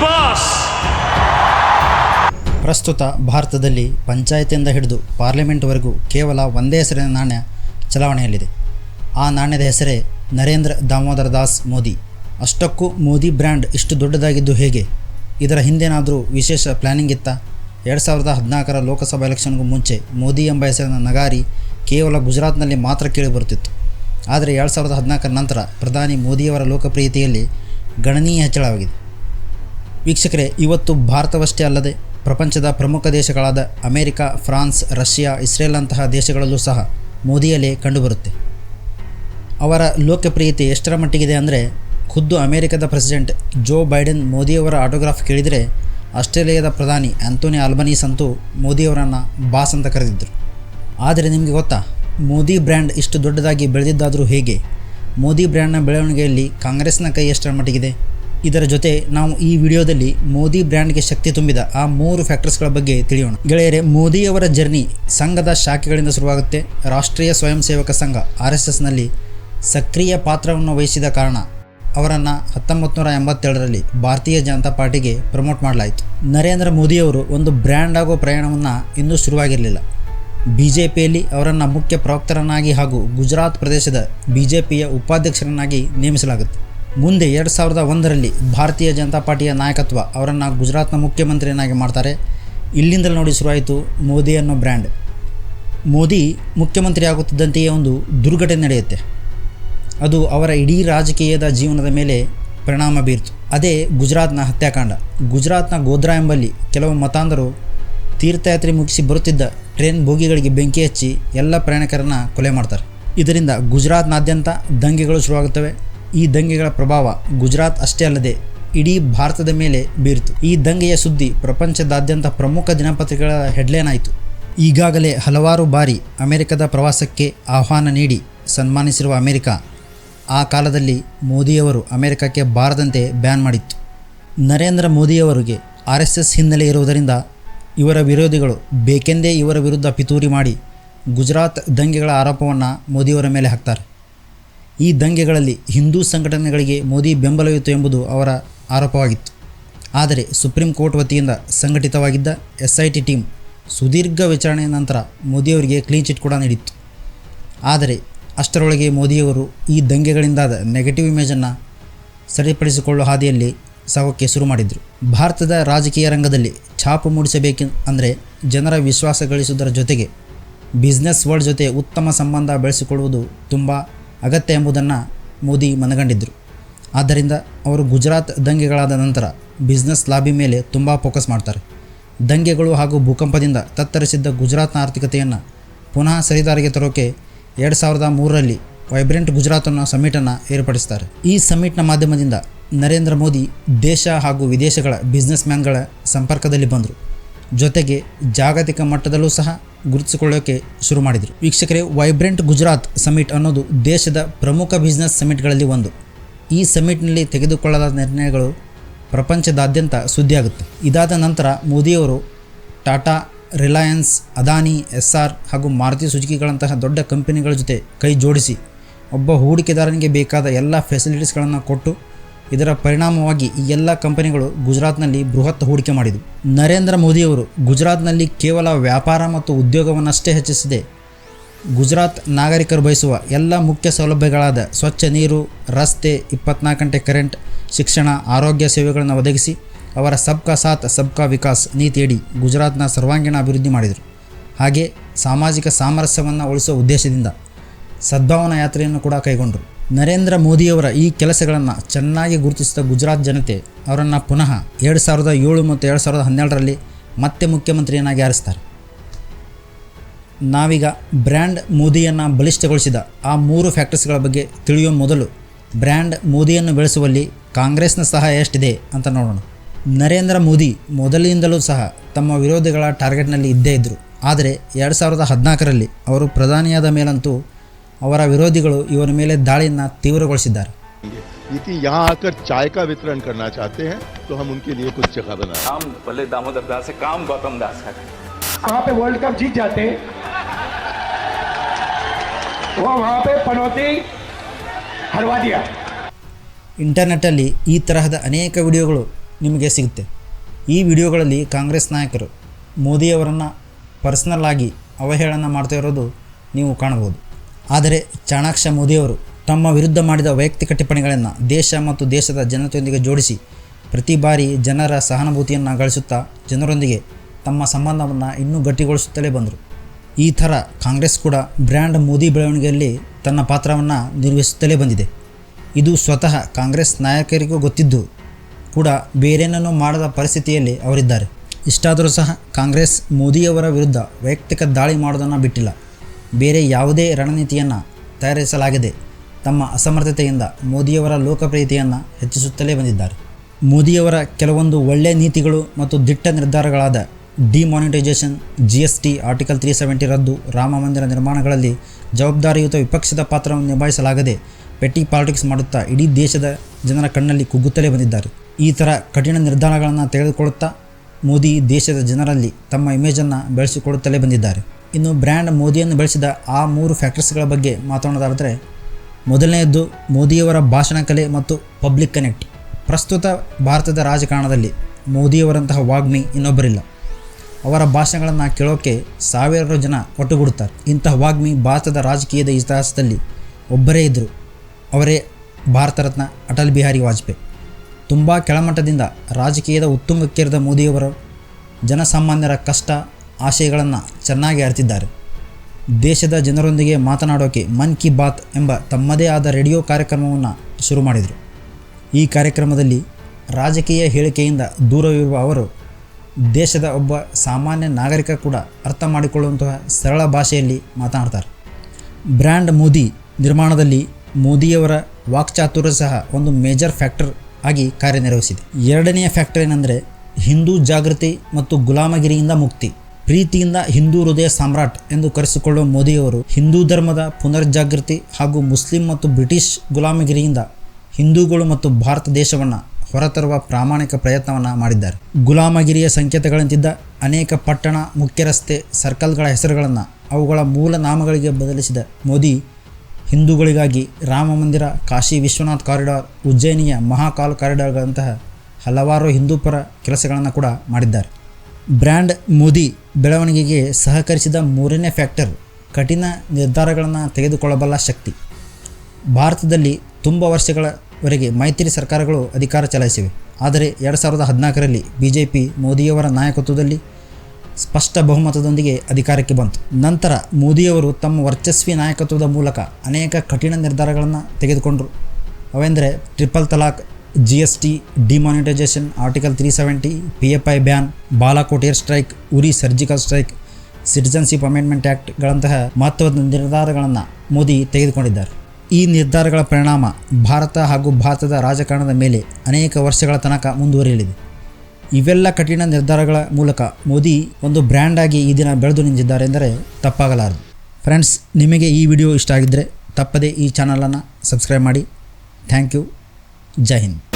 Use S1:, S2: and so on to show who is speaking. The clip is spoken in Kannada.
S1: Boss.
S2: ಪ್ರಸ್ತುತ ಭಾರತದಲ್ಲಿ ಪಂಚಾಯತಿಯಿಂದ ಹಿಡಿದು ಪಾರ್ಲಿಮೆಂಟ್ವರೆಗೂ ಕೇವಲ ಒಂದೇ ಹೆಸರಿನ ನಾಣ್ಯ ಚಲಾವಣೆಯಲ್ಲಿದೆ. ಆ ನಾಣ್ಯದ ಹೆಸರೇ ನರೇಂದ್ರ ದಾಮೋದರ ದಾಸ್ ಮೋದಿ. ಅಷ್ಟಕ್ಕೂ ಮೋದಿ ಬ್ರ್ಯಾಂಡ್ ಇಷ್ಟು ದೊಡ್ಡದಾಗಿದ್ದು ಹೇಗೆ? ಇದರ ಹಿಂದೇನಾದರೂ ವಿಶೇಷ ಪ್ಲ್ಯಾನಿಂಗ್ ಇತ್ತ? ಎರಡು ಸಾವಿರದ ಹದಿನಾಲ್ಕರ ಲೋಕಸಭಾ ಎಲೆಕ್ಷನ್ಗೂ ಮುಂಚೆ ಮೋದಿ ಎಂಬ ಹೆಸರಿನ ನಗಾರಿ ಕೇವಲ ಗುಜರಾತ್ನಲ್ಲಿ ಮಾತ್ರ ಕೇಳಿಬರುತ್ತಿತ್ತು ಆದರೆ ಎರಡು ಸಾವಿರದ ಹದಿನಾಲ್ಕರ ನಂತರ ಪ್ರಧಾನಿ ಮೋದಿಯವರ ಲೋಕಪ್ರಿಯತೆಯಲ್ಲಿ ಗಣನೀಯ ಹೆಚ್ಚಳವಾಗಿದೆ. ವೀಕ್ಷಕರೇ, ಇವತ್ತು ಭಾರತವಷ್ಟೇ ಅಲ್ಲದೆ ಪ್ರಪಂಚದ ಪ್ರಮುಖ ದೇಶಗಳಾದ ಅಮೆರಿಕ, ಫ್ರಾನ್ಸ್, ರಷ್ಯಾ ಇಸ್ರೇಲ್ ಅಂತಹ ದೇಶಗಳಲ್ಲೂ ಸಹ ಮೋದಿಯಲ್ಲೇ ಕಂಡುಬರುತ್ತೆ. ಅವರ ಲೋಕಪ್ರಿಯತೆ ಎಷ್ಟರ ಮಟ್ಟಿಗಿದೆ ಅಂದರೆ, ಖುದ್ದು ಅಮೆರಿಕದ ಪ್ರೆಸಿಡೆಂಟ್ ಜೋ ಬೈಡೆನ್ ಮೋದಿಯವರ ಆಟೋಗ್ರಾಫ್ ಕೇಳಿದರೆ, ಆಸ್ಟ್ರೇಲಿಯಾದ ಪ್ರಧಾನಿ ಆಂಥೋನಿ ಆಲ್ಬನೀಸ್ ಅಂತೂ ಮೋದಿಯವರನ್ನು ಬಾಸ್ ಅಂತ ಕರೆದಿದ್ದರು. ಆದರೆ ನಿಮಗೆ ಗೊತ್ತಾ, ಮೋದಿ ಬ್ರ್ಯಾಂಡ್ ಇಷ್ಟು ದೊಡ್ಡದಾಗಿ ಬೆಳೆದಿದ್ದಾದರೂ ಹೇಗೆ? ಮೋದಿ ಬ್ರ್ಯಾಂಡ್ನ ಬೆಳವಣಿಗೆಯಲ್ಲಿ ಕಾಂಗ್ರೆಸ್ನ ಕೈ ಎಷ್ಟರ ಮಟ್ಟಿಗಿದೆ? ಇದರ ಜೊತೆ ನಾವು ಈ ವಿಡಿಯೋದಲ್ಲಿ ಮೋದಿ ಬ್ರ್ಯಾಂಡ್ಗೆ ಶಕ್ತಿ ತುಂಬಿದ ಆ ಮೂರು ಫ್ಯಾಕ್ಟರ್ಸ್ಗಳ ಬಗ್ಗೆ ತಿಳಿಯೋಣ. ಗೆಳೆಯರೆ, ಮೋದಿಯವರ ಜರ್ನಿ ಸಂಘದ ಶಾಖೆಗಳಿಂದ ಶುರುವಾಗುತ್ತೆ. ರಾಷ್ಟ್ರೀಯ ಸ್ವಯಂ ಸೇವಕ ಸಂಘ, ಆರ್ ಎಸ್ ಎಸ್ನಲ್ಲಿ ಸಕ್ರಿಯ ಪಾತ್ರವನ್ನು ವಹಿಸಿದ ಕಾರಣ ಅವರನ್ನು ಹತ್ತೊಂಬತ್ತು ನೂರ ಎಂಬತ್ತೇಳರಲ್ಲಿ ಭಾರತೀಯ ಜನತಾ ಪಾರ್ಟಿಗೆ ಪ್ರಮೋಟ್ ಮಾಡಲಾಯಿತು. ನರೇಂದ್ರ ಮೋದಿಯವರು ಒಂದು ಬ್ರ್ಯಾಂಡ್ ಆಗೋ ಪ್ರಯಾಣವನ್ನು ಇನ್ನೂ ಶುರುವಾಗಿರಲಿಲ್ಲ. ಬಿ ಜೆ ಪಿಯಲ್ಲಿ ಅವರನ್ನು ಮುಖ್ಯ ಪ್ರವಕ್ತರನ್ನಾಗಿ ಹಾಗೂ ಗುಜರಾತ್ ಪ್ರದೇಶದ ಬಿಜೆಪಿಯ ಉಪಾಧ್ಯಕ್ಷರನ್ನಾಗಿ ನೇಮಿಸಲಾಗುತ್ತೆ. ಮುಂದೆ ಎರಡು ಸಾವಿರದ ಒಂದರಲ್ಲಿ ಭಾರತೀಯ ಜನತಾ ಪಾರ್ಟಿಯ ನಾಯಕತ್ವ ಅವರನ್ನು ಗುಜರಾತ್ನ ಮುಖ್ಯಮಂತ್ರಿಯನ್ನಾಗಿ ಮಾಡ್ತಾರೆ. ಇಲ್ಲಿಂದಲೇ ನೋಡಿ ಶುರುವಾಯಿತು ಮೋದಿ ಅನ್ನೋ ಬ್ರ್ಯಾಂಡ್. ಮೋದಿ ಮುಖ್ಯಮಂತ್ರಿ ಆಗುತ್ತಿದ್ದಂತೆಯೇ ಒಂದು ದುರ್ಘಟನೆ ನಡೆಯುತ್ತೆ. ಅದು ಅವರ ಇಡೀ ರಾಜಕೀಯದ ಜೀವನದ ಮೇಲೆ ಪರಿಣಾಮ ಬೀರ್ತು. ಅದೇ ಗುಜರಾತ್ನ ಹತ್ಯಾಕಾಂಡ. ಗುಜರಾತ್ನ ಗೋಧ್ರಾ ಎಂಬಲ್ಲಿ ಕೆಲವು ಮತಾಂಧರು ತೀರ್ಥಯಾತ್ರೆ ಮುಗಿಸಿ ಬರುತ್ತಿದ್ದ ಟ್ರೈನ್ ಬೋಗಿಗಳಿಗೆ ಬೆಂಕಿ ಹಚ್ಚಿ ಎಲ್ಲ ಪ್ರಯಾಣಿಕರನ್ನು ಕೊಲೆ ಮಾಡ್ತಾರೆ. ಇದರಿಂದ ಗುಜರಾತ್ನಾದ್ಯಂತ ದಂಗೆಗಳು ಶುರುವಾಗುತ್ತವೆ. ಈ ದಂಗೆಗಳ ಪ್ರಭಾವ ಗುಜರಾತ್ ಅಷ್ಟೇ ಅಲ್ಲದೆ ಇಡೀ ಭಾರತದ ಮೇಲೆ ಬೀರಿತು. ಈ ದಂಗೆಯ ಸುದ್ದಿ ಪ್ರಪಂಚದಾದ್ಯಂತ ಪ್ರಮುಖ ದಿನಪತ್ರಿಕೆಗಳ ಹೆಡ್ಲೈನ್ ಆಯಿತು. ಈಗಾಗಲೇ ಹಲವಾರು ಬಾರಿ ಅಮೆರಿಕದ ಪ್ರವಾಸಕ್ಕೆ ಆಹ್ವಾನ ನೀಡಿ ಸನ್ಮಾನಿಸಿರುವ ಅಮೆರಿಕ, ಆ ಕಾಲದಲ್ಲಿ ಮೋದಿಯವರು ಅಮೆರಿಕಕ್ಕೆ ಬಾರದಂತೆ ಬ್ಯಾನ್ ಮಾಡಿತ್ತು. ನರೇಂದ್ರ ಮೋದಿಯವರಿಗೆ ಆರ್ ಎಸ್ ಎಸ್ ಹಿನ್ನೆಲೆ ಇರುವುದರಿಂದ ಇವರ ವಿರೋಧಿಗಳು, ಬೇಕೆಂದೇ ಇವರ ವಿರುದ್ಧ ಪಿತೂರಿ ಮಾಡಿ ಗುಜರಾತ್ ದಂಗೆಗಳ ಆರೋಪವನ್ನು ಮೋದಿಯವರ ಮೇಲೆ ಹಾಕ್ತಾರೆ. ಈ ದಂಗೆಗಳಲ್ಲಿ ಹಿಂದೂ ಸಂಘಟನೆಗಳಿಗೆ ಮೋದಿ ಬೆಂಬಲವಿತ್ತು ಎಂಬುದು ಅವರ ಆರೋಪವಾಗಿತ್ತು. ಆದರೆ ಸುಪ್ರೀಂ ಕೋರ್ಟ್ ವತಿಯಿಂದ ಸಂಘಟಿತವಾಗಿದ್ದ ಎಸ್ ಐ ಟಿ ಟೀಮ್ ಸುದೀರ್ಘ ವಿಚಾರಣೆಯ ನಂತರ ಮೋದಿಯವರಿಗೆ ಕ್ಲೀನ್ ಚಿಟ್ ಕೂಡ ನೀಡಿತ್ತು. ಆದರೆ ಅಷ್ಟರೊಳಗೆ ಮೋದಿಯವರು ಈ ದಂಗೆಗಳಿಂದಾದ ನೆಗೆಟಿವ್ ಇಮೇಜನ್ನು ಸರಿಪಡಿಸಿಕೊಳ್ಳುವ ಹಾದಿಯಲ್ಲಿ ಸಾಗೋಕ್ಕೆ ಶುರು ಮಾಡಿದರು. ಭಾರತದ ರಾಜಕೀಯ ರಂಗದಲ್ಲಿ ಛಾಪು ಮೂಡಿಸಬೇಕು ಅಂದರೆ ಜನರ ವಿಶ್ವಾಸ ಗಳಿಸುವುದರ ಜೊತೆಗೆ ಬಿಸ್ನೆಸ್ ವರ್ಲ್ಡ್ ಜೊತೆ ಉತ್ತಮ ಸಂಬಂಧ ಬೆಳೆಸಿಕೊಳ್ಳುವುದು ತುಂಬ ಅಗತ್ಯ ಎಂಬುದನ್ನು ಮೋದಿ ಮನಗಂಡಿದ್ದರು ಆದ್ದರಿಂದ ಅವರು ಗುಜರಾತ್ ದಂಗೆಗಳಾದ ನಂತರ ಬಿಸ್ನೆಸ್ ಲಾಬಿ ಮೇಲೆ ತುಂಬ ಫೋಕಸ್ ಮಾಡ್ತಾರೆ. ದಂಗೆಗಳು ಹಾಗೂ ಭೂಕಂಪದಿಂದ ತತ್ತರಿಸಿದ್ದ ಗುಜರಾತ್ನ ಆರ್ಥಿಕತೆಯನ್ನು ಪುನಃ ಸರಿದಾರಿಗೆ ತರೋಕೆ ಎರಡು ಸಾವಿರದ ಮೂರರಲ್ಲಿ ವೈಬ್ರೆಂಟ್ ಗುಜರಾತ್ ಅನ್ನೋ ಸಮ್ಮಿಟನ್ನು ಏರ್ಪಡಿಸ್ತಾರೆ. ಈ ಸಮ್ಮಿಟ್ನ ಮಾಧ್ಯಮದಿಂದ ನರೇಂದ್ರ ಮೋದಿ ದೇಶ ಹಾಗೂ ವಿದೇಶಗಳ ಬಿಸ್ನೆಸ್ ಮ್ಯಾನ್ಗಳ ಸಂಪರ್ಕದಲ್ಲಿ ಬಂದರು. ಜೊತೆಗೆ ಜಾಗತಿಕ ಮಟ್ಟದಲ್ಲೂ ಸಹ ಗುರುತಿಸಿಕೊಳ್ಳೋಕೆ ಶುರು ಮಾಡಿದರು. ವೀಕ್ಷಕರೇ ವೈಬ್ರೆಂಟ್ ಗುಜರಾತ್ ಸಮಿಟ್ ಅನ್ನೋದು ದೇಶದ ಪ್ರಮುಖ ಬಿಸ್ನೆಸ್ ಸಮಿಟ್ಗಳಲ್ಲಿ ಒಂದು. ಈ ಸಮಿಟ್ನಲ್ಲಿ ತೆಗೆದುಕೊಳ್ಳಲಾದ ನಿರ್ಣಯಗಳು ಪ್ರಪಂಚದಾದ್ಯಂತ ಸುದ್ದಿಯಾಗುತ್ತೆ. ಇದಾದ ನಂತರ ಮೋದಿಯವರು Tata, Reliance, Adani S R ಹಾಗೂ ಮಾರುತಿ ಸುಜುಕಿಗಳಂತಹ ದೊಡ್ಡ ಕಂಪನಿಗಳ ಜೊತೆ ಕೈ ಜೋಡಿಸಿ ಒಬ್ಬ ಹೂಡಿಕೆದಾರನಿಗೆ ಬೇಕಾದ ಎಲ್ಲ ಫೆಸಿಲಿಟೀಸ್ಗಳನ್ನು ಕೊಟ್ಟು ಇದರ ಪರಿಣಾಮವಾಗಿ ಈ ಎಲ್ಲ ಕಂಪನಿಗಳು ಗುಜರಾತ್ನಲ್ಲಿ ಬೃಹತ್ ಹೂಡಿಕೆ ಮಾಡಿದವು ನರೇಂದ್ರ ಮೋದಿಯವರು ಗುಜರಾತ್ನಲ್ಲಿ ಕೇವಲ ವ್ಯಾಪಾರ ಮತ್ತು ಉದ್ಯೋಗವನ್ನಷ್ಟೇ ಹೆಚ್ಚಿಸಿದೆ. ಗುಜರಾತ್ ನಾಗರಿಕರು ಬಯಸುವ ಎಲ್ಲ ಮುಖ್ಯ ಸೌಲಭ್ಯಗಳಾದ ಸ್ವಚ್ಛ ನೀರು, ರಸ್ತೆ, ಇಪ್ಪತ್ನಾಲ್ಕು ಗಂಟೆ ಕರೆಂಟ್, ಶಿಕ್ಷಣ, ಆರೋಗ್ಯ ಸೇವೆಗಳನ್ನು ಒದಗಿಸಿ ಅವರ ಸಬ್ಕಾ ಸಾಥ್, ಸಬ್ಕಾ ವಿಕಾಸ್ ನೀತಿಯಡಿ ಗುಜರಾತ್ನ ಸರ್ವಾಂಗೀಣ ಅಭಿವೃದ್ಧಿ ಮಾಡಿದರು. ಹಾಗೆ ಸಾಮಾಜಿಕ ಸಾಮರಸ್ಯವನ್ನು ಉಳಿಸುವ ಉದ್ದೇಶದಿಂದ ಸದ್ಭಾವನಾ ಯಾತ್ರೆಯನ್ನು ಕೂಡ ಕೈಗೊಂಡರು. ನರೇಂದ್ರ ಮೋದಿಯವರ ಈ ಕೆಲಸಗಳನ್ನು ಚೆನ್ನಾಗಿ ಗುರುತಿಸಿದ ಗುಜರಾತ್ ಜನತೆ ಅವರನ್ನು ಪುನಃ ಎರಡು ಸಾವಿರದ ಏಳು ಮತ್ತು ಎರಡು ಸಾವಿರದ ಹನ್ನೆರಡರಲ್ಲಿ ಮತ್ತೆ ಮುಖ್ಯಮಂತ್ರಿಯನ್ನಾಗಿ ಆರಿಸ್ತಾರೆ. ನಾವೀಗ ಬ್ರ್ಯಾಂಡ್ ಮೋದಿಯನ್ನು ಬಲಿಷ್ಠಗೊಳಿಸಿದ ಆ ಮೂರು ಫ್ಯಾಕ್ಟರ್ಸ್ಗಳ ಬಗ್ಗೆ ತಿಳಿಯುವ ಮೊದಲು ಬ್ರ್ಯಾಂಡ್ ಮೋದಿಯನ್ನು ಬೆಳೆಸುವಲ್ಲಿ ಕಾಂಗ್ರೆಸ್ನ ಸಹಾಯ ಎಷ್ಟಿದೆ ಅಂತ ನೋಡೋಣ. ನರೇಂದ್ರ ಮೋದಿ ಮೊದಲಿನಿಂದಲೂ ಸಹ ತಮ್ಮ ವಿರೋಧಿಗಳ ಟಾರ್ಗೆಟ್ನಲ್ಲಿ ಇದ್ದೇ ಇದ್ದರು ಆದರೆ ಎರಡು ಸಾವಿರದ ಹದಿನಾಲ್ಕರಲ್ಲಿ ಅವರು ಪ್ರಧಾನಿಯಾದ ಮೇಲಂತೂ ಅವರ ವಿರೋಧಿಗಳು ಇವರ ಮೇಲೆ ದಾಳಿಯನ್ನು ತೀವ್ರಗೊಳಿಸಿದ್ದಾರೆ
S3: यदि यहाँ आकर चाय का वितरण करना चाहते हैं तो हम उनके लिए कुछ जगह बना
S4: काम भले दामोदर दास है काम गौतम दास का है
S5: वहां पे वर्ल्ड कप जीत जाते वो वहां पे पनौती हरवा दिया
S2: ಇಂಟರ್ನೆಟ್ಟಲ್ಲಿ ಈ ತರಹದ ಅನೇಕ ವಿಡಿಯೋಗಳು ನಿಮಗೆ ಸಿಗುತ್ತೆ ಈ ವಿಡಿಯೋಗಳಲ್ಲಿ ಕಾಂಗ್ರೆಸ್ ನಾಯಕರು ಮೋದಿಯವರನ್ನು ಪರ್ಸನಲ್ ಆಗಿ ಅವಹೇಳನ ಮಾಡ್ತಾ ಇರೋದು ನೀವು ಕಾಣಬಹುದು ಆದರೆ ಚಾಣಾಕ್ಷ ಮೋದಿಯವರು ತಮ್ಮ ವಿರುದ್ಧ ಮಾಡಿದ ವೈಯಕ್ತಿಕ ಟಿಪ್ಪಣಿಗಳನ್ನು ದೇಶ ಮತ್ತು ದೇಶದ ಜನತೆಯೊಂದಿಗೆ ಜೋಡಿಸಿ ಪ್ರತಿ ಬಾರಿ ಜನರ ಸಹಾನುಭೂತಿಯನ್ನು ಗಳಿಸುತ್ತಾ ಜನರೊಂದಿಗೆ ತಮ್ಮ ಸಂಬಂಧವನ್ನು ಇನ್ನೂ ಗಟ್ಟಿಗೊಳಿಸುತ್ತಲೇ ಬಂದರು. ಈ ಥರ ಕಾಂಗ್ರೆಸ್ ಕೂಡ ಬ್ರ್ಯಾಂಡ್ ಮೋದಿ ಬೆಳವಣಿಗೆಯಲ್ಲಿ ತನ್ನ ಪಾತ್ರವನ್ನು ನಿರ್ವಹಿಸುತ್ತಲೇ ಬಂದಿದೆ. ಇದು ಸ್ವತಃ ಕಾಂಗ್ರೆಸ್ ನಾಯಕರಿಗೂ ಗೊತ್ತಿದ್ದು ಕೂಡ ಬೇರೇನನ್ನೂ ಮಾಡದ ಪರಿಸ್ಥಿತಿಯಲ್ಲಿ ಅವರಿದ್ದಾರೆ. ಇಷ್ಟಾದರೂ ಸಹ ಕಾಂಗ್ರೆಸ್ ಮೋದಿಯವರ ವಿರುದ್ಧ ವೈಯಕ್ತಿಕ ದಾಳಿ ಮಾಡೋದನ್ನು ಬಿಟ್ಟಿಲ್ಲ. ಬೇರೆ ಯಾವುದೇ ರಣನೀತಿಯನ್ನು ತಯಾರಿಸಲಾಗಿದೆ ತಮ್ಮ ಅಸಮರ್ಥತೆಯಿಂದ ಮೋದಿಯವರ ಲೋಕಪ್ರಿಯತೆಯನ್ನು ಹೆಚ್ಚಿಸುತ್ತಲೇ ಬಂದಿದ್ದಾರೆ. ಮೋದಿಯವರ ಕೆಲವೊಂದು ಒಳ್ಳೆಯ ನೀತಿಗಳು ಮತ್ತು ದಿಟ್ಟ ನಿರ್ಧಾರಗಳಾದ demonetisation G S T article three seventy ರದ್ದು, ರಾಮ ಮಂದಿರ ನಿರ್ಮಾಣಗಳಲ್ಲಿ ಜವಾಬ್ದಾರಿಯುತ ವಿಪಕ್ಷದ ಪಾತ್ರವನ್ನು ನಿಭಾಯಿಸಲಾಗದೆ ಪೆಟ್ಟಿ ಪಾಲಿಟಿಕ್ಸ್ ಮಾಡುತ್ತಾ ಇಡೀ ದೇಶದ ಜನರ ಕಣ್ಣಲ್ಲಿ ಕುಗ್ಗುತ್ತಲೇ ಬಂದಿದ್ದಾರೆ. ಈ ಥರ ಕಠಿಣ ನಿರ್ಧಾರಗಳನ್ನು ತೆಗೆದುಕೊಳ್ಳುತ್ತಾ ಮೋದಿ ದೇಶದ ಜನರಲ್ಲಿ ತಮ್ಮ ಇಮೇಜನ್ನು ಬೆಳೆಸಿಕೊಳ್ಳುತ್ತಲೇ ಬಂದಿದ್ದಾರೆ. ಇನ್ನು ಬ್ರ್ಯಾಂಡ್ ಮೋದಿಯನ್ನು ಬೆಳೆಸಿದ ಆ ಮೂರು ಫ್ಯಾಕ್ಟರ್ಸ್ಗಳ ಬಗ್ಗೆ ಮಾತಾಡೋದಾದರೆ ಮೊದಲನೆಯದ್ದು ಮೋದಿಯವರ ಭಾಷಣ ಕಲೆ ಮತ್ತು ಪಬ್ಲಿಕ್ ಕನೆಕ್ಟ್ ಪ್ರಸ್ತುತ ಭಾರತದ ರಾಜಕಾರಣದಲ್ಲಿ ಮೋದಿಯವರಂತಹ ವಾಗ್ಮಿ ಇನ್ನೊಬ್ಬರಿಲ್ಲ. ಅವರ ಭಾಷಣಗಳನ್ನು ಕೇಳೋಕೆ ಸಾವಿರಾರು ಜನ ಒಟ್ಟುಗೂಡುತ್ತಾರೆ. ಇಂತಹ ವಾಗ್ಮಿ ಭಾರತದ ರಾಜಕೀಯದ ಇತಿಹಾಸದಲ್ಲಿ ಒಬ್ಬರೇ ಇದ್ದರು ಅವರೇ ಭಾರತ ರತ್ನ ಅಟಲ್ ಬಿಹಾರಿ ವಾಜಪೇಯಿ. ತುಂಬ ಕೆಳಮಟ್ಟದಿಂದ ರಾಜಕೀಯದ ಉತ್ತುಂಗಕ್ಕೇರಿದ ಮೋದಿಯವರು ಜನಸಾಮಾನ್ಯರ ಕಷ್ಟ ಆಶಯಗಳನ್ನು ಚೆನ್ನಾಗಿ ಅರಿತಿದ್ದಾರೆ. ದೇಶದ ಜನರೊಂದಿಗೆ ಮಾತನಾಡೋಕೆ ಮನ್ ಕಿ ಬಾತ್ ಎಂಬ ತಮ್ಮದೇ ಆದ ರೇಡಿಯೋ ಕಾರ್ಯಕ್ರಮವನ್ನು ಶುರು ಮಾಡಿದರು. ಈ ಕಾರ್ಯಕ್ರಮದಲ್ಲಿ ರಾಜಕೀಯ ಹೇಳಿಕೆಯಿಂದ ದೂರವಿರುವ ಅವರು, ದೇಶದ ಒಬ್ಬ ಸಾಮಾನ್ಯ ನಾಗರಿಕ ಕೂಡ ಅರ್ಥ ಮಾಡಿಕೊಳ್ಳುವಂತಹ ಸರಳ ಭಾಷೆಯಲ್ಲಿ ಮಾತನಾಡ್ತಾರೆ. ಬ್ರ್ಯಾಂಡ್ ಮೋದಿ ನಿರ್ಮಾಣದಲ್ಲಿ ಮೋದಿಯವರ ವಾಕ್ಚಾತುರ್ಯ ಸಹ ಒಂದು ಮೇಜರ್ ಫ್ಯಾಕ್ಟರ್ ಆಗಿ ಕಾರ್ಯನಿರ್ವಹಿಸಿದೆ. ಎರಡನೆಯ ಫ್ಯಾಕ್ಟರ್ ಏನಂದರೆ ಹಿಂದೂ ಜಾಗೃತಿ ಮತ್ತು ಗುಲಾಮಗಿರಿಯಿಂದ ಮುಕ್ತಿ. ಪ್ರೀತಿಯಿಂದ ಹಿಂದೂ ಹೃದಯ ಸಾಮ್ರಾಟ್ ಎಂದು ಕರೆಸಿಕೊಳ್ಳುವ ಮೋದಿಯವರು ಹಿಂದೂ ಧರ್ಮದ ಪುನರ್ಜಾಗೃತಿ ಹಾಗೂ ಮುಸ್ಲಿಂ ಮತ್ತು ಬ್ರಿಟಿಷ್ ಗುಲಾಮಗಿರಿಯಿಂದ ಹಿಂದೂಗಳು ಮತ್ತು ಭಾರತ ದೇಶವನ್ನು ಹೊರತರುವ ಪ್ರಾಮಾಣಿಕ ಪ್ರಯತ್ನವನ್ನು ಮಾಡಿದ್ದಾರೆ. ಗುಲಾಮಗಿರಿಯ ಸಂಕೇತಗಳಂತಿದ್ದ ಅನೇಕ ಪಟ್ಟಣ ಮುಖ್ಯ ರಸ್ತೆ ಸರ್ಕಲ್ಗಳ ಹೆಸರುಗಳನ್ನು ಅವುಗಳ ಮೂಲ ನಾಮಗಳಿಗೆ ಬದಲಿಸಿದ ಮೋದಿ, ಹಿಂದೂಗಳಿಗಾಗಿ ರಾಮ ಮಂದಿರ, ಕಾಶಿ ವಿಶ್ವನಾಥ್ ಕಾರಿಡಾರ್, ಉಜ್ಜಯಿನಿಯ ಮಹಾಕಾಲ್ ಕಾರಿಡಾರ್ಗಳಂತಹ ಹಲವಾರು ಹಿಂದೂಪರ ಕೆಲಸಗಳನ್ನು ಕೂಡ ಮಾಡಿದ್ದಾರೆ. ಬ್ರ್ಯಾಂಡ್ ಮೋದಿ ಬೆಳವಣಿಗೆಗೆ ಸಹಕರಿಸಿದ ಮೂರನೇ ಫ್ಯಾಕ್ಟರ್ ಕಠಿಣ ನಿರ್ಧಾರಗಳನ್ನು ತೆಗೆದುಕೊಳ್ಳಬಲ್ಲ ಶಕ್ತಿ. ಭಾರತದಲ್ಲಿ ತುಂಬ ವರ್ಷಗಳವರೆಗೆ ಮೈತ್ರಿ ಸರ್ಕಾರಗಳು ಅಧಿಕಾರ ಚಲಾಯಿಸಿವೆ. ಆದರೆ ಎರಡು ಸಾವಿರದ ಹದಿನಾಲ್ಕರಲ್ಲಿ ಬಿ ಜೆ ಪಿ ಮೋದಿಯವರ ನಾಯಕತ್ವದಲ್ಲಿ ಸ್ಪಷ್ಟ ಬಹುಮತದೊಂದಿಗೆ ಅಧಿಕಾರಕ್ಕೆ ಬಂತು. ನಂತರ ಮೋದಿಯವರು ತಮ್ಮ ವರ್ಚಸ್ವಿ ನಾಯಕತ್ವದ ಮೂಲಕ ಅನೇಕ ಕಠಿಣ ನಿರ್ಧಾರಗಳನ್ನು ತೆಗೆದುಕೊಂಡರು. ಅವೆಂದರೆ triple talaq G S T demonetisation article three seventy P F I ban Balakot air strike Uri surgical strike citizenship amendment ಆ್ಯಕ್ಟ್ಗಳಂತಹ ಮಹತ್ವದ ನಿರ್ಧಾರಗಳನ್ನು ಮೋದಿ ತೆಗೆದುಕೊಂಡಿದ್ದಾರೆ. ಈ ನಿರ್ಧಾರಗಳ ಪರಿಣಾಮ ಭಾರತ ಹಾಗೂ ಭಾರತದ ರಾಜಕಾರಣದ ಮೇಲೆ ಅನೇಕ ವರ್ಷಗಳ ತನಕ ಮುಂದುವರಿಯಲಿದೆ. ಇವೆಲ್ಲ ಕಠಿಣ ನಿರ್ಧಾರಗಳ ಮೂಲಕ ಮೋದಿ ಒಂದು ಬ್ರ್ಯಾಂಡಾಗಿ ಈ ದಿನ ಬೆಳೆದು ನಿಂತಿದ್ದಾರೆ ಎಂದರೆ ತಪ್ಪಾಗಲಾರದು. ಫ್ರೆಂಡ್ಸ್, ನಿಮಗೆ ಈ ವಿಡಿಯೋ ಇಷ್ಟ ಆಗಿದ್ದರೆ ತಪ್ಪದೇ ಈ ಚಾನಲನ್ನು ಸಬ್ಸ್ಕ್ರೈಬ್ ಮಾಡಿ. Thank you. ಜೈ ಹಿಂದ್